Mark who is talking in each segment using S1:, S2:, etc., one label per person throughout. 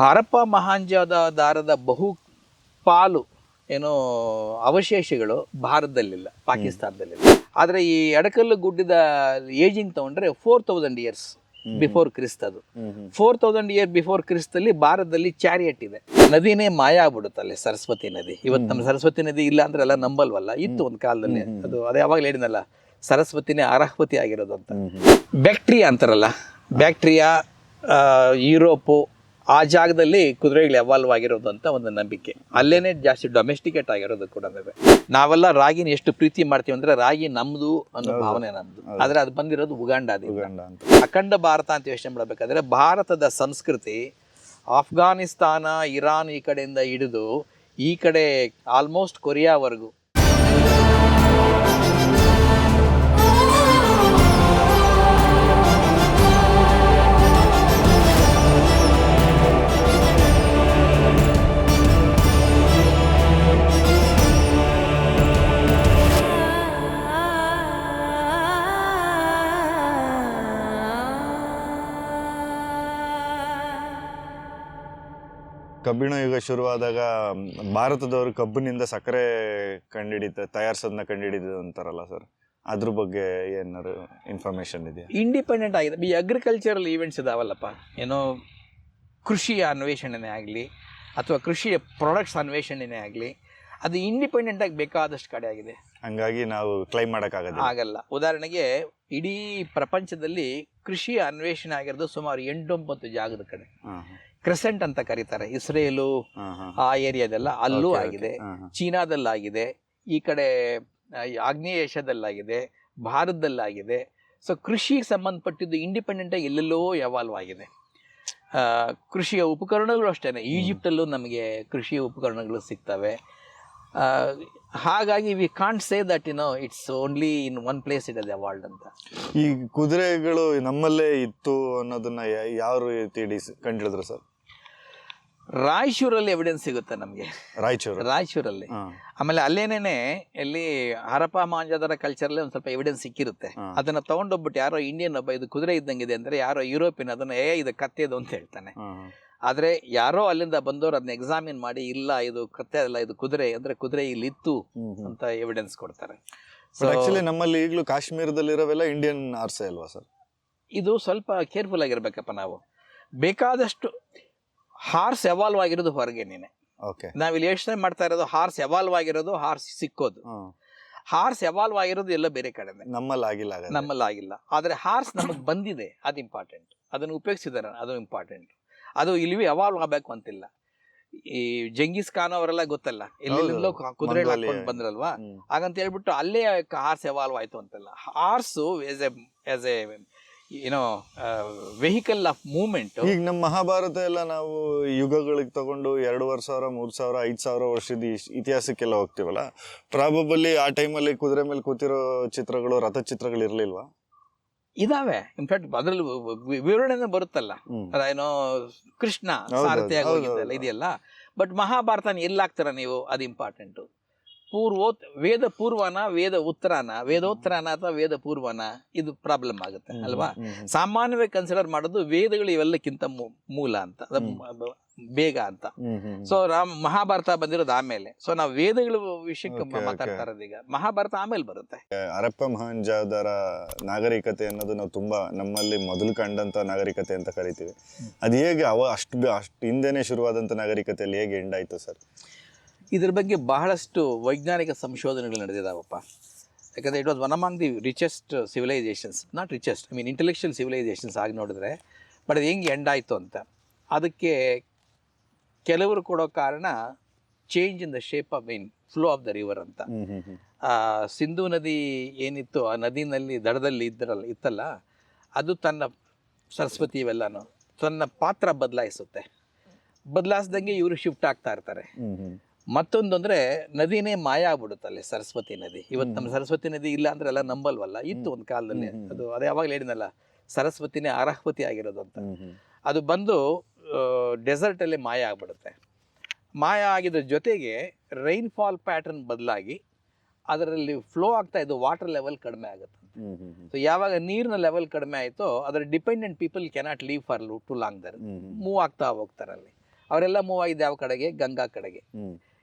S1: ಹರಪ್ಪ ಮಹಾಂಜದ ದಾರದ ಬಹು ಪಾಲು ಏನು ಅವಶೇಷಗಳು ಭಾರತದಲ್ಲಿಲ್ಲ ಪಾಕಿಸ್ತಾನದಲ್ಲಿಲ್ಲ. ಆದರೆ ಈ ಎಡಕಲ್ಲು ಗುಡ್ಡದ ಏಜಿಂಗ್ ತಗೊಂಡ್ರೆ four thousand years before Christ ಅದು. ಫೋರ್ ತೌಸಂಡ್ ಇಯರ್ ಬಿಫೋರ್ ಕ್ರಿಸ್ತಲ್ಲಿ ಭಾರತದಲ್ಲಿ ಚಾರಿಯಟ್ ಇದೆ. ನದಿನೇ ಮಾಯ ಆಗ್ಬಿಡುತ್ತಲ್ಲಿ ಸರಸ್ವತಿ ನದಿ. ಇವತ್ತು ನಮ್ಮ ಸರಸ್ವತಿ ನದಿ ಇಲ್ಲ ಅಂದ್ರೆ ಎಲ್ಲ ನಂಬಲ್ವಲ್ಲ? ಇತ್ತು ಒಂದು ಕಾಲದಲ್ಲಿ. ಅದು ಅದೇ ಯಾವಾಗಲೂ ಹೇಳಿದ್ನಲ್ಲ ಸರಸ್ವತಿನೇ ಅರ್ಹವತಿ ಆಗಿರೋದು ಅಂತ. ಬ್ಯಾಕ್ಟ್ರಿಯಾ ಅಂತಾರಲ್ಲ ಬ್ಯಾಕ್ಟ್ರಿಯಾ ಯುರೋಪು ಆ ಜಾಗದಲ್ಲಿ ಕುದುರೆಗಳು ಎವಾಲ್ವ್ ಆಗಿರೋದು ಅಂತ ಒಂದು ನಂಬಿಕೆ. ಅಲ್ಲೇನೆ ಜಾಸ್ತಿ ಡೊಮೆಸ್ಟಿಕೇಟ್ ಆಗಿರೋದು ಕೂಡ ನಾವೆಲ್ಲ ರಾಗಿನ ಎಷ್ಟು ಪ್ರೀತಿ ಮಾಡ್ತೀವಿ ಅಂದ್ರೆ ರಾಗಿ ನಮ್ದು ಅನ್ನೋ ಭಾವನೆ ನಮ್ದು. ಆದ್ರೆ ಅದು ಬಂದಿರೋದು
S2: ಉಗಾಂಡ ಉಗಂಡ
S1: ಅಖಂಡ ಭಾರತ ಅಂತ ಯೋಚನೆ ಮಾಡಬೇಕಾದ್ರೆ ಭಾರತದ ಸಂಸ್ಕೃತಿ ಅಫ್ಘಾನಿಸ್ತಾನ ಇರಾನ್ ಈ ಕಡೆಯಿಂದ ಹಿಡಿದು ಈ ಕಡೆ ಆಲ್ಮೋಸ್ಟ್ ಕೊರಿಯಾವರೆಗೂ
S2: ಶುರುವಾದಾಗ ಭಾರತದವರು ಕಬ್ಬಿನಿಂದ ಸಕ್ಕರೆ ಕಂಡುಹಿಡಿತ ತಯಾರಿಸೋದನ್ನ ಕಂಡುಹಿಡಿದ ಅಂತಾರಲ್ಲ ಸರ್? ಅದ್ರ ಬಗ್ಗೆ ಏನಾರು ಇನ್ಫಾರ್ಮೇಶನ್ ಇದೆಯಾ?
S1: ಇಂಡಿಪೆಂಡೆಂಟ್ ಆಗಿದೆ ಈ ಅಗ್ರಿಕಲ್ಚರಲ್ ಈವೆಂಟ್ಸ್ ಇದಾವಲ್ಲಪ್ಪ. ಏನೋ ಕೃಷಿಯ ಅನ್ವೇಷಣೆನೇ ಆಗಲಿ ಅಥವಾ ಕೃಷಿಯ ಪ್ರಾಡಕ್ಟ್ಸ್ ಅನ್ವೇಷಣೆನೇ ಆಗಲಿ ಅದು ಇಂಡಿಪೆಂಡೆಂಟ್ ಆಗಿ ಬೇಕಾದಷ್ಟು ಕಡೆ ಆಗಿದೆ.
S2: ಹಂಗಾಗಿ ನಾವು ಕ್ಲೈಮ್ ಮಾಡೋಕ್ಕಾಗಲ್ಲ
S1: ಆಗಲ್ಲ. ಉದಾಹರಣೆಗೆ ಇಡೀ ಪ್ರಪಂಚದಲ್ಲಿ ಕೃಷಿಯ ಅನ್ವೇಷಣೆ ಆಗಿರೋದು ಸುಮಾರು ಎಂಟೊಂಬತ್ತು ಜಾಗದ ಕಡೆ. ಕ್ರೆಸೆಂಟ್ ಅಂತ ಕರೀತಾರೆ. ಇಸ್ರೇಲು ಆ ಏರಿಯಾದೆಲ್ಲ ಅಲ್ಲೂ ಆಗಿದೆ. ಚೀನಾದಲ್ಲಾಗಿದೆ. ಈ ಕಡೆ ಆಗ್ನೇಯ ಏಷ್ಯಾದಲ್ಲಾಗಿದೆ ಭಾರತದಲ್ಲಾಗಿದೆ. ಸೊ ಕೃಷಿಗೆ ಸಂಬಂಧಪಟ್ಟಿದ್ದು ಇಂಡಿಪೆಂಡೆಂಟ್ ಆಗಿ ಎಲ್ಲೆಲ್ಲೋ ಎವಾಲ್ವ್ ಆಗಿದೆ ಆ, ಕೃಷಿಯ ಉಪಕರಣಗಳು ಅಷ್ಟೇ ಈಜಿಪ್ಟಲ್ಲೂ ನಮಗೆ ಕೃಷಿಯ ಉಪಕರಣಗಳು ಸಿಗ್ತವೆ. ಹಾಗಾಗಿ we can't say that no it's only in one place it ಅದೇ ಅವಾಲ್ಡ್ ಅಂತ.
S2: ಈ ಕುದುರೆಗಳು ನಮ್ಮಲ್ಲೇ ಇತ್ತು ಅನ್ನೋದನ್ನ ಯಾರು ಕಂಡಿಡಿದ್ರು ಸರ್?
S1: ರಾಯಚೂರಲ್ಲಿ ಎವಿಡೆನ್ಸ್ ಸಿಗುತ್ತೆ ನಮಗೆ.
S2: ರಾಯಚೂರು.
S1: ರಾಯಚೂರಲ್ಲಿ. ಆಮೇಲೆ ಅಲ್ಲೇನೇನೆ ಇಲ್ಲಿ ಹರಪ್ಪ ಮಾಂಜಾದರ ಕಲ್ಚರಲ್ಲಿ ಒಂದು ಸ್ವಲ್ಪ ಎವಿಡೆನ್ಸ್ ಸಿಕ್ಕಿರುತ್ತೆ. ಅದನ್ನ ತಗೊಂಡೋಗ್ಬಿಟ್ಟು ಯಾರೋ ಇಂಡಿಯನ್ ಒಬ್ಬ ಇದು ಕುದುರೆ ಇದ್ದಂಗಿದೆ ಅಂದ್ರೆ ಯಾರೋ ಯುರೋಪಿಯನ್ ಅದನ್ನ ಏ ಇದು ಕತ್ತೆದು ಅಂತ ಹೇಳ್ತಾನೆ. ಆದ್ರೆ ಯಾರೋ ಅಲ್ಲಿಂದ ಬಂದವರು ಅದನ್ನ ಎಕ್ಸಾಮಿನ್ ಮಾಡಿ ಇಲ್ಲ ಇದು ಕತ್ತೆ ಅಲ್ಲ ಇದು ಕುದುರೆ ಅಂದ್ರೆ ಕುದುರೆ ಇಲ್ಲಿ ಇತ್ತು. ಅಂತ ಎವಿಡೆನ್ಸ್ ಕೊಡ್ತಾರೆ.
S2: ಸೊ ಆಕ್ಚುಲಿ ನಮ್ಮಲ್ಲಿ ಈಗಲೂ ಕಾಶ್ಮೀರದಲ್ಲಿರೋವೆಲ್ಲ ಇಂಡಿಯನ್ ಆರ್ಸೆ ಅಲ್ವಾ ಸರ್
S1: ಇದು ಸ್ವಲ್ಪ ಕೇರ್ಫುಲ್ ಆಗಿರ್ಬೇಕಪ್ಪ ನಾವು. ಬೇಕಾದಷ್ಟು ಹಾರ್ಸ್ ಎವಾಲ್ವ್ ಆಗಿರೋದು ಹೊರಗೇನೆ
S2: ಓಕೆ
S1: ನಾವಿಲ್ಲಿ ಯೋಚನೆ ಮಾಡ್ತಾ ಇರೋದು ಹಾರ್ಸ್ ಎವಾಲ್ವ್ ಆಗಿರೋದು ಹಾರ್ಸ್ ಸಿಕ್ಕೋದು. ಹಾರ್ಸ್ ಎವಾಲ್ವ್ ಆಗಿರೋದು ಎಲ್ಲ ಬೇರೆ ಕಡೆ
S2: ನಮ್ಮಲ್ಲಿ ಆಗಿಲ್ಲ ಹಾಗಾದ್ರೆ.
S1: ನಮ್ಮಲ್ಲಿ ಆಗಿಲ್ಲ. ಆದರೆ ಹಾರ್ಸ್ ನಮಗೆ ಬಂದಿದೆ ಅದು ಇಂಪಾರ್ಟೆಂಟ್ ಅದನ್ನು ಉಪಯೋಗಿಸಿದಾರೆ ಅದು ಇಂಪಾರ್ಟೆಂಟ್ ಅದು ಇಲ್ಲಿ ಎವಾಲ್ವ್ ಆಗಬೇಕು ಅಂತಿಲ್ಲ. ಈ ಜಂಗೀಸ್ ಖಾನ್ ಅವರೆಲ್ಲ ಗೊತ್ತಲ್ಲ ಎಲ್ಲೆಲ್ಲೋ ಕುದುರೆ ಹಾಕೊಂಡು ಬಂದ್ರಲ್ವಾ? ಹಾಗಂತ ಹೇಳ್ಬಿಟ್ಟು ಅಲ್ಲೇ ಹಾರ್ಸ್ ಎವಾಲ್ವ್ ಆಯ್ತು ಅಂತಲ್ಲ. Horse as a as a ಏನೋ ವೆಹಿಕಲ್ ಆಫ್ ಮೂವ್ಮೆಂಟ್
S2: ಈಗ ನಮ್ಮ ಮಹಾಭಾರತ ಎಲ್ಲ ನಾವು ಯುಗಗಳಿಗೆ ತಗೊಂಡು ಎರಡೂವರೆ ಸಾವಿರ ಮೂರು ಸಾವಿರ ಐದು ಸಾವಿರ ವರ್ಷದ ಇತಿಹಾಸಕ್ಕೆಲ್ಲ ಹೋಗ್ತೀವಲ್ಲ? ಪ್ರಾಬಬಲಿ ಆ ಟೈಮಲ್ಲಿ ಕುದುರೆ ಮೇಲೆ ಕೂತಿರೋ ಚಿತ್ರಗಳು ರಥ ಚಿತ್ರಗಳು ಇರ್ಲಿಲ್ವಾ?
S1: ಇದಾವೆ. ಇನ್ಫ್ಯಾಕ್ಟ್ ಅದ್ರಲ್ಲಿ ವಿವರಣೆ ವಿವರಣೆನೇ ಬರುತ್ತಲ್ಲ. ಅದೇನೋ ಕೃಷ್ಣ ಸಾರಥಿಯಾಗಿ ಹೋಗಿದ್ದಲ್ಲ. ಇದೆಯಲ್ಲ. ಬಟ್ ಮಹಾಭಾರತನ ಎಲ್ಲಾಗ್ತಾರ ನೀವು? ಅದು ಇಂಪಾರ್ಟೆಂಟು ಪೂರ್ವೋತ್ ವೇದ ಪೂರ್ವನ ವೇದ ಉತ್ತರಾನ ವೇದೋತ್ತರನ ಅಥವಾ ವೇದ ಪೂರ್ವನ ಇದು ಪ್ರಾಬ್ಲಮ್ ಆಗುತ್ತೆ ಅಲ್ವಾ. ಸಾಮಾನ್ಯವಾಗಿ ಕನ್ಸಿಡರ್ ಮಾಡೋದು ವೇದಗಳು ಇವೆಲ್ಲಕ್ಕಿಂತ ಮೂಲ ಅಂತ ಬೇಗ ಅಂತ. ಸೊ ರಾಮ್ ಮಹಾಭಾರತ ಬಂದಿರೋದು ಆಮೇಲೆ. ಸೊ ನಾವು ವೇದಗಳ ವಿಷಯಕ್ಕೆ. ಮಾತಾಡ್ತಾ ಈಗ. ಮಹಾಭಾರತ ಆಮೇಲೆ ಬರುತ್ತೆ.
S2: ಅರಪ್ಪ ಮಹಾಂಜಾದರ ನಾಗರಿಕತೆ ಅನ್ನೋದು ನಾವು ತುಂಬಾ ನಮ್ಮಲ್ಲಿ ಮೊದಲು ಕಂಡಂತ ನಾಗರಿಕತೆ ಅಂತ ಕರಿತೀವಿ. ಅದು ಹೇಗೆ ಅವ ಅಷ್ಟು ಅಷ್ಟು ಹಿಂದೆನೆ ಶುರುವಾದಂತ ನಾಗರಿಕತೆಯಲ್ಲಿ ಹೇಗೆ ಎಂಡ್ ಆಯ್ತು ಸರ್?
S1: ಇದ್ರ ಬಗ್ಗೆ ಬಹಳಷ್ಟು ವೈಜ್ಞಾನಿಕ ಸಂಶೋಧನೆಗಳು ನಡೆದಿದ್ದಾವಪ್ಪ ಯಾಕಂದರೆ it was one among the richest civilisations not richest I mean intellectual civilisations ಆಗಿ ನೋಡಿದ್ರೆ ಬಟ್ ಅದು ಹೆಂಗೆ ಎಂಡ್ ಆಯಿತು ಅಂತ. ಅದಕ್ಕೆ ಕೆಲವರು ಕೊಡೋ ಕಾರಣ change in the shape of mean flow of the river ಅಂತ. ಸಿಂಧು ನದಿ ಏನಿತ್ತು ಆ ನದಿನಲ್ಲಿ ದಡದಲ್ಲಿ ಇದ್ದರಲ್ಲ ಇತ್ತಲ್ಲ ಅದು ತನ್ನ ಸರಸ್ವತಿ ಇವೆಲ್ಲನೂ ತನ್ನ ಪಾತ್ರ ಬದಲಾಯಿಸುತ್ತೆ. ಬದಲಾಯಿಸ್ದಂಗೆ ಇವರು ಶಿಫ್ಟ್ ಆಗ್ತಾ ಇರ್ತಾರೆ. ಮತ್ತೊಂದು ಅಂದ್ರೆ ನದಿನೇ ಮಾಯ ಆಗ್ಬಿಡುತ್ತಲ್ಲಿ ಸರಸ್ವತಿ ನದಿ. ಇವತ್ತು ನಮ್ಮ ಸರಸ್ವತಿ ನದಿ ಇಲ್ಲ ಅಂದ್ರೆ ಎಲ್ಲ ನಂಬಲ್ವಲ್ಲ? ಇತ್ತು ಒಂದು ಕಾಲದಲ್ಲಿ. ಅದು ಅದೇ ಯಾವಾಗಲೂ ಹೇಳಿದ್ನಲ್ಲ ಸರಸ್ವತಿನೇ ಅರ್ಹವತಿ ಆಗಿರೋದು ಅಂತ. ಅದು ಬಂದು ಡೆಸರ್ಟ್ ಅಲ್ಲಿ ಮಾಯ ಆಗ್ಬಿಡುತ್ತೆ. ಮಾಯ ಆಗಿದ್ರ ಜೊತೆಗೆ ರೈನ್ಫಾಲ್ ಪ್ಯಾಟರ್ನ್ ಬದಲಾಗಿ ಅದರಲ್ಲಿ ಫ್ಲೋ ಆಗ್ತಾ ಇದ್ದು ವಾಟರ್ ಲೆವೆಲ್ ಕಡಿಮೆ ಆಗುತ್ತೆ ಸೊ ಯಾವಾಗ ನೀರಿನ ಲೆವೆಲ್ ಕಡಿಮೆ ಆಯಿತೋ ಅದರ dependent people cannot live for too long there move ಆಗ್ತಾ ಹೋಗ್ತಾರೆ ಅಲ್ಲಿ. ಅವರೆಲ್ಲ ಮೂವ್ ಆಗಿದ್ದು ಯಾವ ಕಡೆಗೆ? ಗಂಗಾ ಕಡೆಗೆ.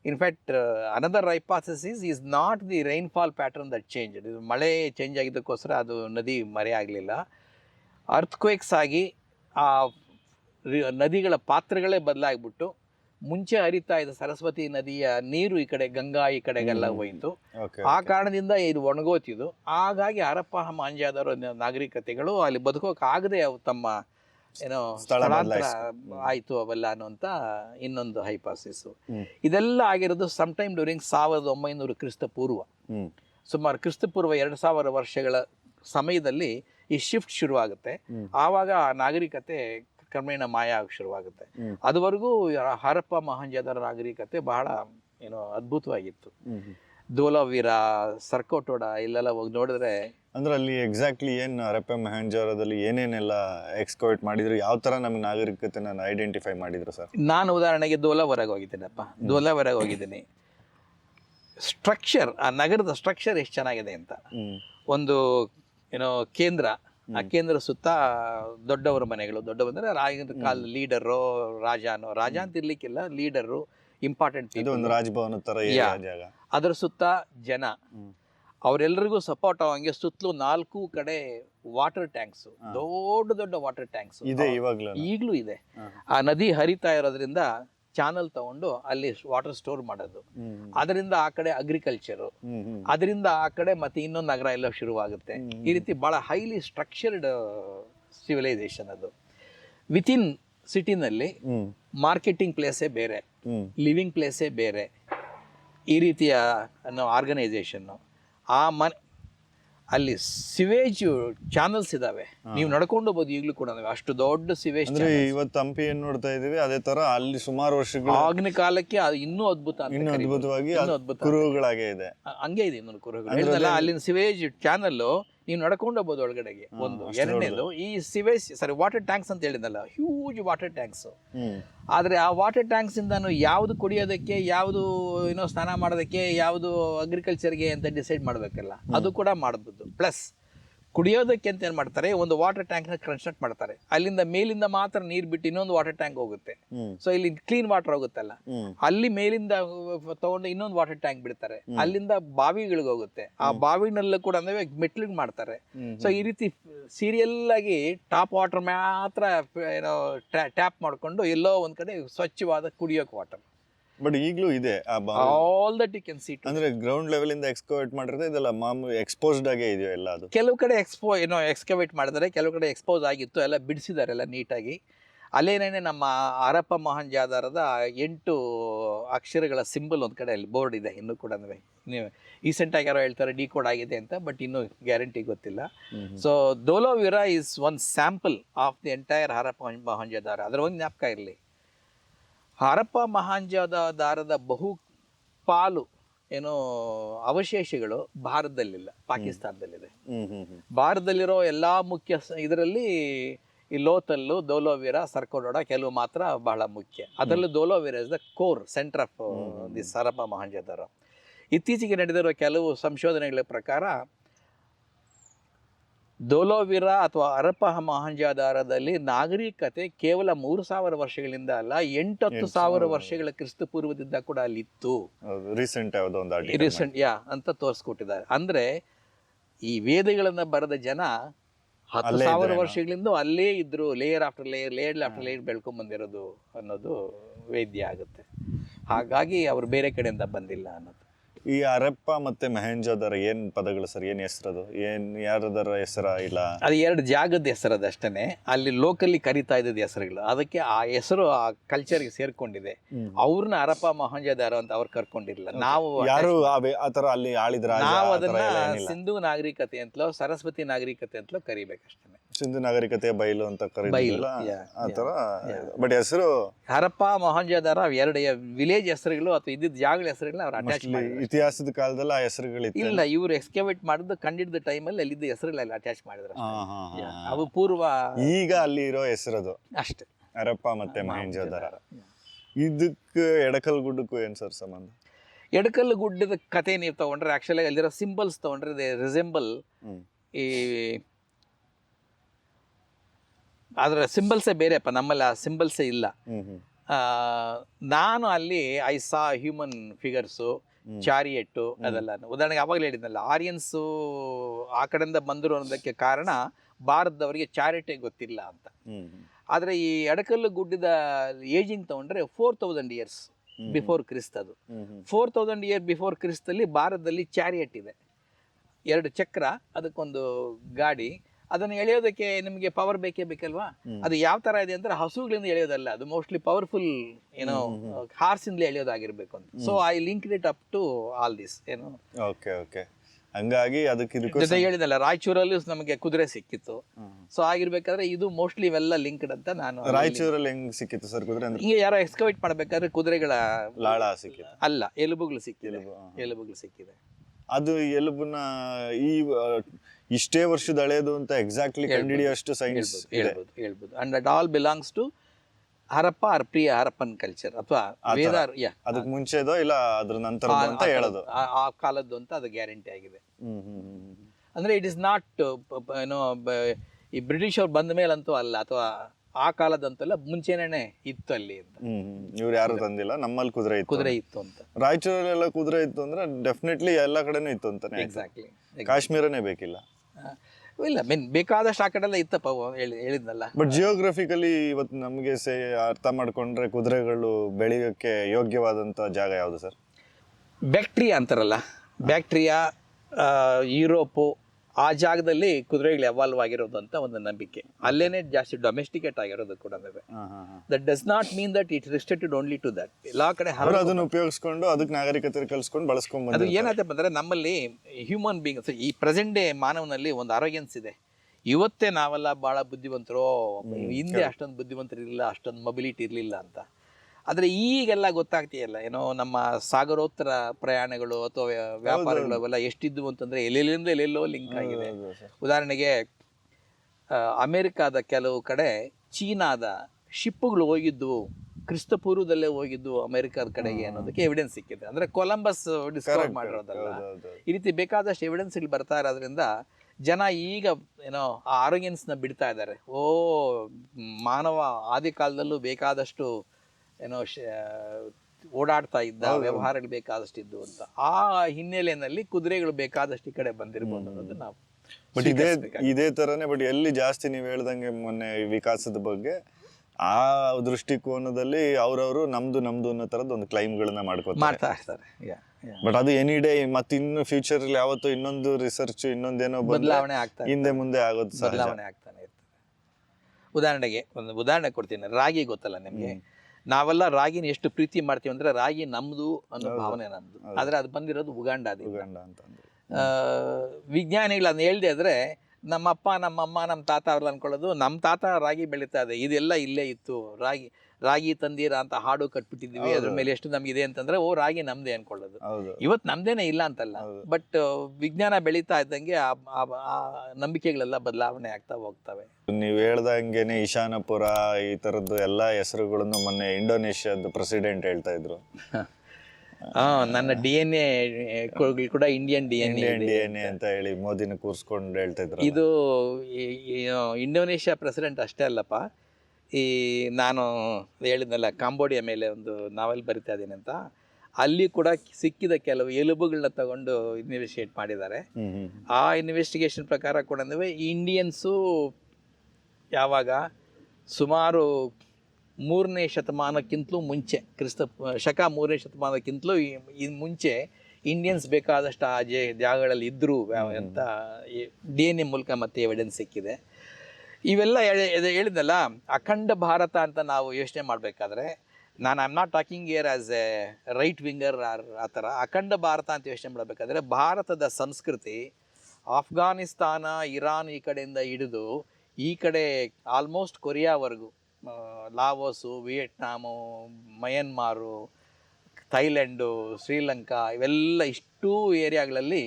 S2: ಹ್ಮ್
S1: in fact another hypothesis is not the rainfall pattern that change ಇದು ಮಳೆ ಚೇಂಜ್ ಆಗಿದ್ದಕ್ಕೋಸ್ಕರ ಅದು ನದಿ ಮರೆ ಆಗಲಿಲ್ಲ. ಅರ್ಥಕ್ವೇಕ್ಸ್ ಆಗಿ ಆ ನದಿಗಳ ಪಾತ್ರಗಳೇ ಬದಲಾಗ್ಬಿಟ್ಟು ಮುಂಚೆ ಹರಿತಾ ಇದ್ದ ಸರಸ್ವತಿ ನದಿಯ ನೀರು ಈ ಕಡೆ ಗಂಗಾ ಈ ಕಡೆಗೆಲ್ಲ ಹೋಯಿತು. ಆ ಕಾರಣದಿಂದ ಇದು ಒಣಗೋತಿದ್ದು. ಹಾಗಾಗಿ ಹರಪ್ಪ ಮಾಂಜಾದವರ ನಾಗರಿಕತೆಗಳು ಅಲ್ಲಿ ಬದುಕೋಕ್ಕಾಗದೆ ಅವು ತಮ್ಮ ಏನೋ
S2: ಸ್ಥಳ
S1: ಸ್ಥಳಾಂತರ. ಆಯ್ತು ಅವೆಲ್ಲ ಅನ್ನುವಂತ ಇನ್ನೊಂದು ಹೈಪಾಸಿಸ್. ಇದೆಲ್ಲ ಆಗಿರೋದು ಸಮ್ ಟೈಮ್ ಡ್ಯೂರಿಂಗ್ ಸಾವಿರದ ಒಂಬೈನೂರು ಕ್ರಿಸ್ತ ಪೂರ್ವ. ಸುಮಾರು ಕ್ರಿಸ್ತ ಪೂರ್ವ ಎರಡು ಸಾವಿರ ವರ್ಷಗಳ ಸಮಯದಲ್ಲಿ ಈ ಶಿಫ್ಟ್ ಶುರುವಾಗುತ್ತೆ. ಆವಾಗ ಆ ನಾಗರಿಕತೆ ಕ್ರಮೇಣ ಮಾಯ ಆಗಕ್ಕೆ ಶುರುವಾಗುತ್ತೆ. ಅದುವರೆಗೂ ಹರಪ್ಪ ಮಹಂಜಾದರ ನಾಗರಿಕತೆ ಬಹಳ ಏನೋ ಅದ್ಭುತವಾಗಿತ್ತು. ಧೋಲಾವೀರ ಸರ್ಕೋಟೋಡ ಇಲ್ಲೆಲ್ಲ ಹೋಗಿ ನೋಡಿದ್ರೆ
S2: ಅಂದ್ರೆ ಅಲ್ಲಿ ಎಕ್ಸಾಕ್ಟ್ಲಿ ಏನ್ ಹರಪ್ಪ ಮೆಹಂಜಾರದಲ್ಲಿ ಏನೇನೆಲ್ಲ ಎಕ್ಸ್ಕವೇಟ್ ಮಾಡಿದ್ರು ಯಾವ ತರ ನಮ್ಗೆ ನಾಗರಿಕತೆನ ಐಡೆಂಟಿಫೈ ಮಾಡಿದ್ರು ಸರ್?
S1: ನಾನು ಉದಾಹರಣೆಗೆ ದೋಲಾವರೆಗೆ ಹೋಗಿದ್ದೇನಪ್ಪ. ದೋಲಾವರೆಗೆ ಹೋಗಿದ್ದೀನಿ. ಸ್ಟ್ರಕ್ಚರ್ ಆ ನಗರದ ಸ್ಟ್ರಕ್ಚರ್ ಎಷ್ಟು ಚೆನ್ನಾಗಿದೆ ಅಂತ. ಒಂದು ಏನೋ ಕೇಂದ್ರ. ಆ ಕೇಂದ್ರ ಸುತ್ತ ದೊಡ್ಡವರ ಮನೆಗಳು ದೊಡ್ಡವರು ಅಂದರೆ ರಾಜ ಕಾಲ ಲೀಡರು ರಾಜನೋ ರಾಜ ಅಂತ ಇರ್ಲಿಕ್ಕಿಲ್ಲ ಲೀಡರು ಇಂಪಾರ್ಟೆಂಟ್
S2: ಇದು ಒಂದು ರಾಜಭವನ ತರ ಜಾಗ.
S1: ಅದರ ಸುತ್ತ ಜನ. ಅವರೆಲ್ಲರಿಗೂ ಸಪೋರ್ಟ್ ಆಗೋಂಗೆ ಸುತ್ತಲೂ ನಾಲ್ಕು ಕಡೆ ವಾಟರ್ ಟ್ಯಾಂಕ್ಸ್ ದೊಡ್ಡ ದೊಡ್ಡ ವಾಟರ್ ಟ್ಯಾಂಕ್ಸ್
S2: ಇದೆ ಇವಾಗ್ಲೂ.
S1: ಈಗಲೂ ಇದೆ. ಆ ನದಿ ಹರಿತಾ ಇರೋದ್ರಿಂದ ಚಾನಲ್ ತಗೊಂಡು ಅಲ್ಲಿ ವಾಟರ್ ಸ್ಟೋರ್ ಮಾಡೋದು. ಅದರಿಂದ ಆ ಕಡೆ ಅಗ್ರಿಕಲ್ಚರು ಅದರಿಂದ ಆ ಕಡೆ ಮತ್ತೆ ಇನ್ನೊಂದು ನಗರ ಎಲ್ಲ ಶುರುವಾಗುತ್ತೆ. ಈ ರೀತಿ ಬಹಳ ಹೈಲಿ ಸ್ಟ್ರಕ್ಚರ್ಡ್ ಸಿವಿಲೈಸೇಷನ್ ಅದು. ವಿತಿನ್ ಸಿಟಿನಲ್ಲಿ ಮಾರ್ಕೆಟಿಂಗ್ ಪ್ಲೇಸೇ ಬೇರೆ ಲಿವಿಂಗ್ ಪ್ಲೇಸೇ ಬೇರೆ ಈ ರೀತಿಯ ಅನ್ನೋ ಆರ್ಗನೈಸೇಷನ್ನು ಆ ಮನ್ ಅಲ್ಲಿ ಸಿವೇಜ್ ಚಾನಲ್ಸ್ ಇದಾವೆ. ನೀವು ನಡ್ಕೊಂಡು ಹೋಗ್ಬೋದು ಈಗಲೂ ಕೂಡ ಅಷ್ಟು ದೊಡ್ಡ ಸಿವೇಜ್
S2: ಇವತ್ತು ಹಂಪಿ ಏನ್ ನೋಡ್ತಾ ಇದೀವಿ ಅದೇ ತರ ಅಲ್ಲಿ ಸುಮಾರು ವರ್ಷಗಳು
S1: ಆಗಿನ ಕಾಲಕ್ಕೆ ಅದು ಇನ್ನೂ ಅದ್ಭುತ
S2: ಇನ್ನೂ ಅದ್ಭುತವಾಗಿ
S1: ಅದ್ಭುತ
S2: ಕುರುಹುಗಳಾಗೇ ಇದೆ.
S1: ಹಂಗೆ ಇದೆ ಇನ್ನೊಂದು ಕುರುಹುಗಳು. ಅಲ್ಲಿನ ಸಿವೇಜ್ ಚಾನಲ್ ನೀವು ನಡ್ಕೊಂಡು ಹೋಗ್ಬೋದು ಒಳಗಡೆಗೆ ಒಂದು ಎರಡನೇದು ಈ ಸಿವೇಜ್ ಸಾರಿ ವಾಟರ್ ಟ್ಯಾಂಕ್ಸ್ ಅಂತ ಹೇಳಿದ್ನಲ್ಲ ಹ್ಯೂಜ್ ವಾಟರ್ ಟ್ಯಾಂಕ್ಸ್ ಆದ್ರೆ ಆ ವಾಟರ್ ಟ್ಯಾಂಕ್ಸ್ ಇಂದಾನು ಯಾವುದು ಕುಡಿಯೋದಕ್ಕೆ ಯಾವುದು ಏನೋ ಸ್ನಾನ ಮಾಡೋದಕ್ಕೆ ಯಾವುದು ಅಗ್ರಿಕಲ್ಚರ್ಗೆ ಅಂತ ಡಿಸೈಡ್ ಮಾಡಬೇಕಲ್ಲ ಅದು ಕೂಡ ಮಾಡ್ಬೋದು ಪ್ಲಸ್ ಕುಡಿಯೋದಕ್ಕೆ ಅಂತ ಏನು ಮಾಡ್ತಾರೆ ಒಂದು ವಾಟರ್ ಟ್ಯಾಂಕ್ನ ಕನ್ಸ್ಟ್ರಕ್ಟ್ ಮಾಡ್ತಾರೆ. ಅಲ್ಲಿಂದ ಮೇಲಿಂದ ಮಾತ್ರ ನೀರು ಬಿಟ್ಟು ಇನ್ನೊಂದು ವಾಟರ್ ಟ್ಯಾಂಕ್ ಹೋಗುತ್ತೆ. ಸೊ ಇಲ್ಲಿ ಕ್ಲೀನ್ ವಾಟರ್ ಹೋಗುತ್ತಲ್ಲ? ಅಲ್ಲಿ ಮೇಲಿಂದ ತಗೊಂಡು ಇನ್ನೊಂದು ವಾಟರ್ ಟ್ಯಾಂಕ್ ಬಿಡ್ತಾರೆ. ಅಲ್ಲಿಂದ ಬಾವಿಗಳಿಗೆ ಹೋಗುತ್ತೆ. ಆ ಬಾವಿನಲ್ಲೂ ಕೂಡ ಅಂದ್ರೆ ಮೆಟ್ಲಿಗೆ ಮಾಡ್ತಾರೆ. ಸೊ ಈ ರೀತಿ ಸೀರಿಯಲ್ ಆಗಿ ಟಾಪ್ ವಾಟರ್ ಮಾತ್ರ ಏನೋ ಟ್ಯಾಪ್ ಮಾಡ್ಕೊಂಡು ಎಲ್ಲೋ ಒಂದ್ ಕಡೆ ಸ್ವಚ್ಛವಾದ ಕುಡಿಯೋಕೆ ವಾಟರ್
S2: ಬಟ್ ಈಗ್ಲೂ ಇದೆ ಆ
S1: all that you can see
S2: ಅಂದ್ರೆ ಗ್ರೌಂಡ್ ಲೆವೆಲ್ ಇಂದ ಎಕ್ಸ್ಕವೇಟ್ ಮಾಡಿದ್ರೆ ಇದೆಲ್ಲ ಮಾಮೂಲಿ ಎಕ್ಸ್ಪೋಸ್ಡ್ ಆಗೇ ಇದೆಯೋ ಎಲ್ಲ ಅದು.
S1: ಕೆಲವು ಕಡೆ ಎಕ್ಸ್ಪೋ ಏನೋ ಎಕ್ಸ್ಕವೇಟ್ ಮಾಡಿದರೆ ಕೆಲವು ಕಡೆ ಎಕ್ಸ್ಪೋಸ್ ಆಗಿತ್ತು ಎಲ್ಲ ಬಿಡಿಸಿದ್ದಾರೆ ಎಲ್ಲ ನೀಟಾಗಿ. ಅಲ್ಲೇನೇ ನಮ್ಮ ಹರಪ್ಪ ಜಾದಾರದ ಎಂಟು ಅಕ್ಷರಗಳ ಸಿಂಬಲ್ ಒಂದು ಕಡೆ ಅಲ್ಲಿ ಬೋರ್ಡ್ ಇದೆ ಇನ್ನೂ ಕೂಡ ನೀವು ರೀಸೆಂಟಾಗಿ ಯಾರೋ ಹೇಳ್ತಾರೆ ಡಿ ಕೋಡ್ ಆಗಿದೆ ಅಂತ ಬಟ್ ಇನ್ನೂ ಗ್ಯಾರಂಟಿ ಗೊತ್ತಿಲ್ಲ. So Dholavira is one sample of the entire Harappa Mohenjodaro ಅದರ ಒಂದು ಜ್ಞಾಪಕ ಇರಲಿ. ಹರಪ್ಪ ಮಹಾಂಜಾದಾರದ ಬಹು ಪಾಲು ಏನು ಅವಶೇಷಗಳು ಭಾರತದಲ್ಲಿಲ್ಲ ಪಾಕಿಸ್ತಾನದಲ್ಲಿದೆ. ಭಾರತದಲ್ಲಿರೋ ಎಲ್ಲ ಮುಖ್ಯ ಇದರಲ್ಲಿ ಈ ಲೋತಲ್ಲು ದೋಲೋವೀರ ಸರ್ಕೋಡೋಡ ಕೆಲವು ಮಾತ್ರ ಬಹಳ ಮುಖ್ಯ. ಅದರಲ್ಲೂ Dholavira is the core centre of the Harappa Mohenjodaro ಇತ್ತೀಚೆಗೆ ನಡೆದಿರುವ ಕೆಲವು ಸಂಶೋಧನೆಗಳ ಪ್ರಕಾರ ದೋಲೋವೀರ ಅಥವಾ ಅರಪ್ಪ ಮಹಾಂಜಾದಾರದಲ್ಲಿ ನಾಗರಿಕತೆ ಕೇವಲ ಮೂರು ಸಾವಿರ ವರ್ಷಗಳಿಂದ ಅಲ್ಲ ಎಂಟತ್ತು ಸಾವಿರ ವರ್ಷಗಳ ಕ್ರಿಸ್ತ ಪೂರ್ವದಿಂದ ಕೂಡ ಅಲ್ಲಿತ್ತು
S2: ರೀಸೆಂಟ್
S1: ರೀಸೆಂಟ್ ಯಾ ಅಂತ ತೋರಿಸ್ಕೊಟ್ಟಿದ್ದಾರೆ. ಅಂದ್ರೆ ಈ ವೇದಗಳನ್ನ ಬರೆದ ಜನ ಹತ್ತು ಸಾವಿರ ವರ್ಷಗಳಿಂದ ಅಲ್ಲೇ ಇದ್ರು layer after layer layer after layer ಬೆಳ್ಕೊಂಡ್ ಬಂದಿರೋದು ಅನ್ನೋದು ವೇದ್ಯ ಆಗುತ್ತೆ. ಹಾಗಾಗಿ ಅವ್ರು ಬೇರೆ ಕಡೆಯಿಂದ ಬಂದಿಲ್ಲ ಅನ್ನೋದು.
S2: ಈ ಅರಪ್ಪ ಮತ್ತೆ ಮೆಹಂಜೋದರ ಏನ್ ಪದಗಳು ಸರ್? ಏನ್ ಹೆಸರದು? ಏನ್ ಯಾರದರ ಹೆಸರ ಇಲ್ಲ?
S1: ಅದು ಎರಡು ಜಾಗದ ಹೆಸರದು ಅಷ್ಟೇ ಅಲ್ಲಿ ಲೋಕಲ್ಲಿ ಕರಿತಾ ಇದ್ದದ ಹೆಸರುಗಳು. ಅದಕ್ಕೆ ಆ ಹೆಸರು ಆ ಕಲ್ಚರ್ಗೆ ಸೇರ್ಕೊಂಡಿದೆ. ಅವ್ರನ್ನ ಅರಪ್ಪ ಮಹಂಜದಾರ ಅಂತ ಅವ್ರು ಕರ್ಕೊಂಡಿರಲಿಲ್ಲ. ನಾವು
S2: ಯಾರು ಆ ತರ ಅಲ್ಲಿ ಆಳಿದ ರಾಜ
S1: ನಾವು ಅದನ್ನ ಸಿಂಧು ನಾಗರಿಕತೆ ಅಂತಲೋ ಸರಸ್ವತಿ ನಾಗರಿಕತೆ ಅಂತಲೋ ಕರಿಬೇಕಷ್ಟೇ
S2: ಸಿಂಧು ನಾಗರಿಕತೆ ಬೈಲು ಅಂತ ಕರೀತಿಲ್ಲ ಆ ಬಟ್ ಹೆಸರು
S1: ಹರಪ್ಪ ಮೊಹಂಜೋದಾರ ಎರಡು ವಿಲೇಜ್ ಹೆಸರುಗಳು ಅಥವಾ ಇದ್ದಿದ್ದ ಜಾಗಗಳ ಹೆಸರುಗಳನ್ನ ಅವ್ರು ಅಟ್ಯಾಚ್
S2: ಇತಿಹಾಸದ ಕಾಲದಲ್ಲಿ ಆ ಹೆಸರುಗಳು
S1: ಇಲ್ಲ ಇವರು ಎಕ್ಸ್ಕೇವೇಟ್ ಮಾಡಿದ್ದು ಕಂಡಿದ್ದ ಟೈಮಲ್ಲಿ ಅಲ್ಲಿದ್ದ ಹೆಸರುಗಳೆಲ್ಲ ಅಟ್ಯಾಚ್ ಮಾಡಿದ್ರು. ಅವು ಪೂರ್ವ
S2: ಈಗ ಅಲ್ಲಿ ಇರೋ ಹೆಸರದು.
S1: ಅಷ್ಟೇ.
S2: ಹರಪ್ಪ ಮತ್ತೆ ಮಹೇಂಜೋದಾರ ಇದಕ್ಕೆ ಎಡಕಲ್ ಗುಡ್ಡಕ್ಕೂ ಏನ್ ಸರ್ ಸಂಬಂಧ?
S1: ಎಡಕಲ್ ಗುಡ್ಡದ ಕತೆ ನೀವು ತಗೊಂಡ್ರೆ ಆಕ್ಚುಲಿ ಅಲ್ಲಿರೋ ಸಿಂಬಲ್ಸ್ ತಗೊಂಡ್ರೆ ದೇ ರಿಸೆಂಬಲ್ ಈ ಅದರ ಸಿಂಬಲ್ಸೇ ಬೇರೆಪ್ಪ ನಮ್ಮಲ್ಲಿ ಆ ಸಿಂಬಲ್ಸೇ ಇಲ್ಲ. ನಾನು ಅಲ್ಲಿ I saw human figures chariot ಅದೆಲ್ಲ. ಉದಾಹರಣೆಗೆ ಆವಾಗಲೇ ಹೇಳಿದ್ನಲ್ಲ ಆರಿಯನ್ಸು ಆ ಕಡೆಯಿಂದ ಬಂದರು ಅನ್ನೋದಕ್ಕೆ ಕಾರಣ ಭಾರತದವರಿಗೆ ಚಾರಿಟಿ ಗೊತ್ತಿಲ್ಲ ಅಂತ. ಆದರೆ ಈ ಎಡಕಲ್ಲು ಗುಡ್ಡದ ಏಜಿಂಗ್ ತಗೊಂಡ್ರೆ four thousand years before Christ ಅದು. ಫೋರ್ ತೌಸಂಡ್ ಇಯರ್ ಬಿಫೋರ್ ಕ್ರಿಸ್ತಲ್ಲಿ ಭಾರತದಲ್ಲಿ ಚಾರಿಯಟ್ ಇದೆ. ಎರಡು ಚಕ್ರ ಅದಕ್ಕೊಂದು ಗಾಡಿ ಅದನ್ನು ಎಳೆಯೋದಕ್ಕೆ ನಿಮಗೆ ಪವರ್ ಬೇಕೇ ಬೇಕಲ್ವಾ? ಅದು ಯಾವ ತರ ಇದೆ ಅಂದ್ರೆ ಹಸುಗಳಿಂದ ಎಳೆಯೋದಲ್ಲ ಅದು ಮೋಸ್ಟ್ಲಿ ಪವರ್ಫುಲ್ ಏನೋ ಹಾರ್ಸಿಂದಲೇ ಎಳೆಯೋದಾಗಿರ್ಬೇಕು ಅಂತ. So I link it up to all this ಏನೋ?
S2: ಓಕೆ ಓಕೆ ಹಂಗಾಗಿ ಅದಕ್ಕೆ
S1: ಜೊತೆ ಹೇಳಿದಲ್ಲ ರಾಯಚೂರಲ್ಲಿ ನಮಗೆ ಕುದುರೆ ಸಿಕ್ಕಿತ್ತು. ಸೊ ಆಗಿರ್ಬೇಕಾದ್ರೆ ಇದು ಮೋಸ್ಟ್ಲಿ ಇವೆಲ್ಲ ಲಿಂಕ್ಡ್ ಅಂತ ನಾನು
S2: ರಾಯಚೂರಲ್ಲಿ ಹೆಂಗ್ ಸಿಕ್ಕಿತ್ತು ಸರ್ ಕುದುರೆ
S1: ಹಿಂಗೆ ಯಾರೋ ಎಕ್ಸ್ಕವೇಟ್ ಮಾಡ್ಬೇಕಾದ್ರೆ ಕುದುರೆಗಳ
S2: ಲಾಳ ಸಿಕ್ಕಿದೆ
S1: ಅಲ್ಲ ಎಲುಬುಗಳು ಸಿಕ್ಕಿದೆ. ಎಲುಬುಗಳು ಸಿಕ್ಕಿದೆ.
S2: ಅದು ಎಲುಬನ್ನ ಈ ಇಷ್ಟೇ ವರ್ಷದ ಹಳೆಯದು ಅಂತ ಎಕ್ಸಾಕ್ಟ್ಲಿ ಕಂಡಿಡಿಯೋಷ್ಟು ಸೈನ್ಸ್ ಇದೆ.
S1: ಹೇಳ್ಬೋದು ಹೇಳ್ಬೋದು. And that all belongs to Harappa or pre Harappan culture ಅಥವಾ ವೇದಾರ್ ಯಾ
S2: ಅದಕ್ಕೆ ಮುಂಚೆದೋ ಇಲ್ಲ ಅದ್ರ ನಂತರ ಅಂತ ಹೇಳೋದು.
S1: ಆ ಕಾಲದ್ದು ಅಂತ ಅದು ಗ್ಯಾರಂಟಿ ಆಗಿದೆ.
S2: ಹ್ಮ್ ಹ್ಮ್ ಹ್ಮ್
S1: ಅಂದ್ರೆ ಇಟ್ ಇಸ್ ನಾಟ್ ಏನೋ ಬ- ಈ ಬ್ರಿಟಿಷ್ ಅವ್ರು ಬಂದ ಮೇಲಂತೂ ಅಲ್ಲ ಅಥವಾ ಆ ಕಾಲದಂತೆಲ್ಲ ಮುಂಚೆನೇ ಇತ್ತು ಅಲ್ಲಿ ಅಂತ.
S2: ಇವ್ರು ಯಾರು ತಂದಿಲ್ಲ? ನಮ್ಮಲ್ಲಿ ಕುದುರೆ ಇತ್ತು
S1: ಕುದುರೆ ಇತ್ತು ಅಂತ.
S2: ರಾಯಚೂರಲ್ಲೆಲ್ಲ ಕುದುರೆ ಇತ್ತು ಅಂದ್ರೆ ಡೆಫಿನೆಟ್ಲಿ ಎಲ್ಲ ಕಡೆನೂ ಇತ್ತು ಅಂತಾನೆ.
S1: ಎಕ್ಸಾಕ್ಟ್ಲಿ
S2: ಕಾಶ್ಮೀರನೇ ಬೇಕಿಲ್ಲ.
S1: ಇಲ್ಲ ಮೀನ್ ಬೇಕಾದಷ್ಟು ಆ ಕಡೆ ಎಲ್ಲ ಇತ್ತಪ್ಪ ಹೇಳಿ ಹೇಳಿದ್ನಲ್ಲ.
S2: ಬಟ್ ಜಿಯೋಗ್ರಫಿಕಲಿ ಇವತ್ತು ನಮಗೆ ಸೇ ಅರ್ಥ ಮಾಡ್ಕೊಂಡ್ರೆ ಕುದುರೆಗಳು ಬೆಳೆಯೋಕ್ಕೆ ಯೋಗ್ಯವಾದಂಥ ಜಾಗ ಯಾವುದು ಸರ್?
S1: ಬ್ಯಾಕ್ಟ್ರಿಯಾ ಅಂತಾರಲ್ಲ. ಬ್ಯಾಕ್ಟ್ರಿಯಾ ಯುರೋಪು ಆ ಜಾಗದಲ್ಲಿ ಕುದುರೆಗಳು ಎವಾಲ್ವ್ ಆಗಿರೋದು ಅಂತ ಒಂದು ನಂಬಿಕೆ. ಅಲ್ಲೇನೆ ಜಾಸ್ತಿ ಡೊಮೆಸ್ಟಿಕೇಟ್ ಆಗಿರೋದು ಕೂಡ that does not mean that it restricted only to that ಎಲ್ಲಾ ಕಡೆ
S2: ಅದನ್ನ ಉಪಯೋಗಿಸ್ಕೊಂಡು ಅದಕ್ಕೆ ನಾಗರಿಕತೆ ಕಲ್ಸ್ಕೊಂಡು ಬಳಸ್ಕೊಂಡು
S1: ಅದು
S2: ಏನಾಗುತ್ತೆ
S1: ಏನಾಯ್ತಪ್ಪ ಅಂದ್ರೆ ನಮ್ಮಲ್ಲಿ ಹ್ಯೂಮನ್ ಬೀಯಿಂಗ್ ಈ ಪ್ರೆಸೆಂಟ್ ಡೇ ಮಾನವನಲ್ಲಿ ಒಂದು ಆರೋಗ್ಯನ್ಸ್ ಇದೆ. ಇವತ್ತೇ ನಾವೆಲ್ಲ ಬಹಳ ಬುದ್ಧಿವಂತರು ಹಿಂದೆ ಅಷ್ಟೊಂದು ಬುದ್ಧಿವಂತರು ಇರಲಿಲ್ಲ ಅಷ್ಟೊಂದು ಮೊಬಿಲಿಟಿ ಇರಲಿಲ್ಲ ಅಂತ. ಆದರೆ ಈಗೆಲ್ಲ ಗೊತ್ತಾಗ್ತಿಯಲ್ಲ ಏನೋ ನಮ್ಮ ಸಾಗರೋತ್ತರ ಪ್ರಯಾಣಗಳು ಅಥವಾ ವ್ಯಾ- ವ್ಯಾಪಾರಗಳು ಅವೆಲ್ಲ ಎಷ್ಟಿದ್ವು ಅಂತಂದ್ರೆ ಎಲ್ಲೆಲ್ಲಿಂದ ಎಲ್ಲೆಲ್ಲೋ ಲಿಂಕ್ ಆಗಿದೆ. ಉದಾಹರಣೆಗೆ ಅಮೆರಿಕಾದ ಕೆಲವು ಕಡೆ ಚೀನಾದ ಶಿಪ್ಗಳು ಹೋಗಿದ್ವು ಕ್ರಿಸ್ತ ಪೂರ್ವದಲ್ಲೇ ಹೋಗಿದ್ದು ಅಮೆರಿಕಾದ ಕಡೆಗೆ ಅನ್ನೋದಕ್ಕೆ ಎವಿಡೆನ್ಸ್ ಸಿಕ್ಕಿದೆ. ಅಂದ್ರೆ ಕೊಲಂಬಸ್ ಡಿಸ್ಕವರ್ ಮಾಡಿರೋದಲ್ಲ. ಈ ರೀತಿ ಬೇಕಾದಷ್ಟು ಎವಿಡೆನ್ಸ್ ಇಲ್ಲಿ ಬರ್ತಾ ಇರೋದ್ರಿಂದ ಜನ ಈಗ ಏನೋ ಆ ಆರೋಗ್ಯನ್ಸ್ನ ಬಿಡ್ತಾ ಇದ್ದಾರೆ. ಓ ಮಾನವ ಆದಿ ಕಾಲದಲ್ಲೂ ಬೇಕಾದಷ್ಟು ಏನೋ ಓಡಾಡ್ತಾ ಇದ್ದ ವ್ಯವಹಾರಗಳು ಬೇಕಾದಷ್ಟು ಇದ್ದು ಅಂತ. ಆ ಹಿನ್ನೆಲೆಯಲ್ಲಿ ಕುದುರೆಗಳು ಬೇಕಾದಷ್ಟು ಈ ಕಡೆ ಬಂದಿರ್ಬೋದು ಅನ್ನೋದು ನಾವು
S2: ಬಟ್ ಇದೇ ಇದೇ ತರನೇ ಬಟ್ ಎಲ್ಲಿ ಜಾಸ್ತಿ ನೀವು ಹೇಳ್ದಂಗೆ ಮೊನ್ನೆ ವಿಕಾಸದ ಬಗ್ಗೆ ಆ ದೃಷ್ಟಿಕೋನದಲ್ಲಿ ಅವ್ರವ್ರು ನಮ್ದು ನಮ್ದು ಅನ್ನೋ ತರದ ಒಂದು ಕ್ಲೈಮ್ಗಳನ್ನ ಮಾಡ್ಕೊತಾರೆ.
S1: ಇರ್ತಾರೆ.
S2: ಬಟ್ ಅದು ಎನಿ ಡೇ ಮತ್ತೆ ಇನ್ನು ಫ್ಯೂಚರ್ ಅಲ್ಲಿ ಯಾವತ್ತೋ ಇನ್ನೊಂದು ರಿಸರ್ಚ್ ಇನ್ನೊಂದೇನೋ
S1: ಬದಲಾವಣೆ ಆಗ್ತಾ
S2: ಹಿಂದೆ ಮುಂದೆ ಆಗೋದು
S1: ಬದಲಾವಣೆ ಆಗ್ತಾನೆ ಇರ್ತದೆ. ಉದಾಹರಣೆಗೆ ಒಂದು ಉದಾಹರಣೆ ಕೊಡ್ತೀನಿ. ರಾಗಿ ಗೊತ್ತಲ್ಲ ನಿಮಗೆ? ನಾವೆಲ್ಲ ರಾಗಿನ ಎಷ್ಟು ಪ್ರೀತಿ ಮಾಡ್ತೀವಿ ಅಂದ್ರೆ ರಾಗಿ ನಮ್ದು ಅನ್ನೋ ಭಾವನೆ ನಮ್ದು. ಆದ್ರೆ ಅದು ಬಂದಿರೋದು ಉಗಾಂಡಾದಿಂದ.
S2: ಉಗಾಂಡ ಅಂತ
S1: ಆ, ವಿಜ್ಞಾನಿಗಳು ಅದನ್ನ ಹೇಳ್ದೆ ಇದ್ರೆ ನಮ್ಮಪ್ಪ ನಮ್ಮಮ್ಮ ನಮ್ಮ ತಾತ ಅವ್ರು ಅನ್ಕೊಳ್ಳೋದು ನಮ್ಮ ತಾತ ರಾಗಿ ಬೆಳೀತಾ ಇದೆ. ಇದೆಲ್ಲ ಇಲ್ಲೇ ಇತ್ತು. ರಾಗಿ ರಾಗಿ ತಂದೀರ ಅಂತ ಹಾಡು ಕಟ್ಬಿಟ್ಟಿದ್ವಿ ಅದ್ರ ಮೇಲೆ ಎಷ್ಟು ನಮ್ಗಿದೆ ಅಂತಂದ್ರೆ ಓ ರಾಗಿ ನಮ್ದೇ ಅನ್ಕೊಳ್ಳೋದು. ಇವತ್ತು ನಮ್ದೇನೆ ಇಲ್ಲ ಅಂತಲ್ಲ. ಬಟ್ ವಿಜ್ಞಾನ ಬೆಳೀತಾ ಇದ್ದಂಗೆ ನಂಬಿಕೆಗಳೆಲ್ಲ ಬದಲಾವಣೆ ಆಗ್ತಾ ಹೋಗ್ತವೆ.
S2: ನೀವು ಹೇಳ್ದಂಗೆನೆ ಈಶಾನಪುರ ಈ ತರದ್ದು ಎಲ್ಲಾ ಹೆಸರುಗಳನ್ನು ಮೊನ್ನೆ ಇಂಡೋನೇಷ್ಯಾದ ಪ್ರೆಸಿಡೆಂಟ್ ಹೇಳ್ತಾ ಇದ್ರು.
S1: ಹಾ ನನ್ನ ಡಿ ಎನ್ ಎ ಕೂಡ Indian D N
S2: N A ಅಂತ ಹೇಳಿ ಮೋದಿನ ಕೂರಿಸ್ಕೊಂಡು ಹೇಳ್ತಾ ಇದ್ರು
S1: ಇದು ಇಂಡೋನೇಷ್ಯಾ ಪ್ರೆಸಿಡೆಂಟ್ ಅಷ್ಟೇ ಅಲ್ಲಪ್ಪ. ಈ ನಾನು ಹೇಳಿದ್ನಲ್ಲ ಕಾಂಬೋಡಿಯಾ ಮೇಲೆ ಒಂದು ನಾವೆಲ್ ಬರಿತಾ ಇದ್ದೀನಿ ಅಂತ. ಅಲ್ಲಿ ಕೂಡ ಸಿಕ್ಕಿದ ಕೆಲವು ಎಲುಬುಗಳನ್ನ ತಗೊಂಡು ಇನ್ವೆಸ್ಟಿಗೇಟ್ ಮಾಡಿದ್ದಾರೆ. ಆ ಇನ್ವೆಸ್ಟಿಗೇಷನ್ ಪ್ರಕಾರ ಕೂಡ ಇಂಡಿಯನ್ಸು ಯಾವಾಗ ಸುಮಾರು ಮೂರನೇ ಶತಮಾನಕ್ಕಿಂತಲೂ ಮುಂಚೆ ಕ್ರಿಸ್ತ ಶಕ ಮೂರನೇ ಶತಮಾನಕ್ಕಿಂತಲೂ ಈ- ಮುಂಚೆ ಇಂಡಿಯನ್ಸ್ ಬೇಕಾದಷ್ಟು ಆ ಜೆ ಜಾಗಗಳಲ್ಲಿ ಇದ್ದರು ಅಂತ ಡಿ ಎನ್ ಎ ಮೂಲಕ ಮತ್ತೆ ಎವಿಡೆನ್ಸ್ ಸಿಕ್ಕಿದೆ. ಇವೆಲ್ಲ ಹೇಳಿ- ಹೇಳಿದ್ನಲ್ಲ ಅಖಂಡ ಭಾರತ ಅಂತ ನಾವು ಯೋಚನೆ ಮಾಡಬೇಕಾದ್ರೆ ನಾನು I am not talking here as a right winger or ಆ ಥರ ಅಖಂಡ ಭಾರತ ಅಂತ ಯೋಚನೆ ಮಾಡಬೇಕಾದ್ರೆ ಭಾರತದ ಸಂಸ್ಕೃತಿ ಆಫ್ಘಾನಿಸ್ತಾನ ಇರಾನ್ ಈ ಕಡೆಯಿಂದ ಹಿಡಿದು ಈ ಕಡೆ almost ಕೊರಿಯಾವರೆಗೂ Laos Vietnam Myanmar Thailand Sri Lanka ಇವೆಲ್ಲ ಇಷ್ಟೂ ಏರಿಯಾಗಳಲ್ಲಿ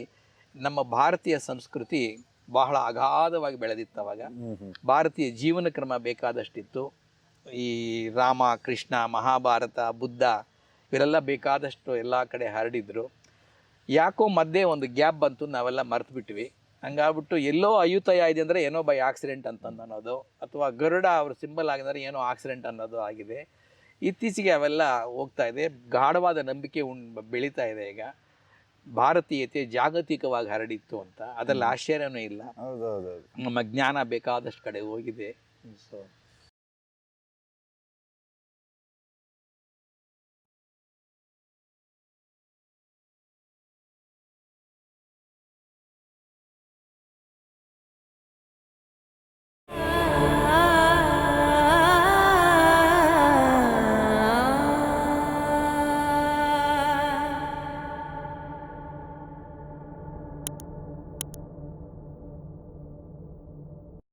S1: ನಮ್ಮ ಭಾರತೀಯ ಸಂಸ್ಕೃತಿ ಬಹಳ ಅಗಾಧವಾಗಿ ಬೆಳೆದಿತ್ತು ಅವಾಗ. ಭಾರತೀಯ ಜೀವನ ಕ್ರಮ ಬೇಕಾದಷ್ಟಿತ್ತು. ಈ ರಾಮ ಕೃಷ್ಣ ಮಹಾಭಾರತ ಬುದ್ಧ ಇವರೆಲ್ಲ ಬೇಕಾದಷ್ಟು ಎಲ್ಲ ಕಡೆ ಹರಡಿದ್ರು. ಯಾಕೋ ಮಧ್ಯೆ ಒಂದು ಗ್ಯಾಪ್ ಬಂತು ನಾವೆಲ್ಲ ಮರ್ತು ಬಿಟ್ವಿ ಹಂಗಾಗ್ಬಿಟ್ಟು ಎಲ್ಲೋ ಅಯುತಯ ಇದೆ ಅಂದರೆ ಏನೋ ಬೈ ಆಕ್ಸಿಡೆಂಟ್ ಅಂತ ಅನ್ನೋದು ಅಥವಾ ಗರುಡ ಅವ್ರ ಸಿಂಬಲ್ ಆಗಿದ್ರೆ ಏನೋ ಆಕ್ಸಿಡೆಂಟ್ ಅನ್ನೋದು ಆಗಿದೆ. ಇತ್ತೀಚೆಗೆ ಅವೆಲ್ಲ ಹೋಗ್ತಾ ಇದೆ. ಗಾಢವಾದ ನಂಬಿಕೆ ಉಣ್ ಬೆಳೀತಾ ಇದೆ ಈಗ. ಭಾರತೀಯತೆ ಜಾಗತಿಕವಾಗಿ ಹರಡಿತ್ತು ಅಂತ. ಅದರಲ್ಲಿ ಆಶ್ಚರ್ಯನೂ ಇಲ್ಲ. ನಮ್ಮ ಜ್ಞಾನ ಬೇಕಾದಷ್ಟು ಕಡೆ ಹೋಗಿದೆ. ಸೊ